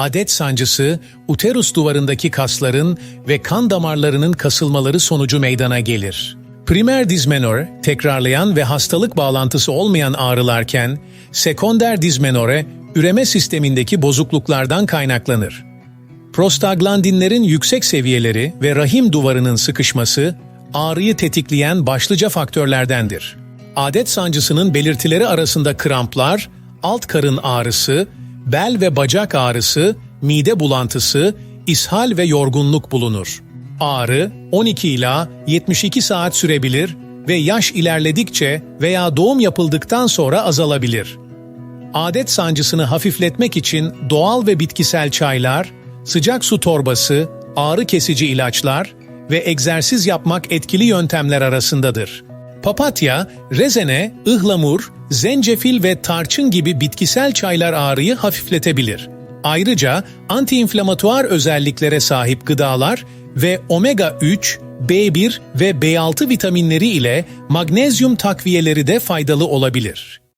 Adet sancısı, uterus duvarındaki kasların ve kan damarlarının kasılmaları sonucu meydana gelir. Primer dizmenor, tekrarlayan ve hastalık bağlantısı olmayan ağrılarken, sekonder dizmenore, üreme sistemindeki bozukluklardan kaynaklanır. Prostaglandinlerin yüksek seviyeleri ve rahim duvarının sıkışması, ağrıyı tetikleyen başlıca faktörlerdendir. Adet sancısının belirtileri arasında kramplar, alt karın ağrısı, bel ve bacak ağrısı, mide bulantısı, ishal ve yorgunluk bulunur. Ağrı 12 ila 72 saat sürebilir ve yaş ilerledikçe veya doğum yapıldıktan sonra azalabilir. Adet sancısını hafifletmek için doğal ve bitkisel çaylar, sıcak su torbası, ağrı kesici ilaçlar ve egzersiz yapmak etkili yöntemler arasındadır. Papatya, rezene, ıhlamur, zencefil ve tarçın gibi bitkisel çaylar ağrıyı hafifletebilir. Ayrıca antiinflamatuar özelliklere sahip gıdalar ve omega 3, B1 ve B6 vitaminleri ile magnezyum takviyeleri de faydalı olabilir.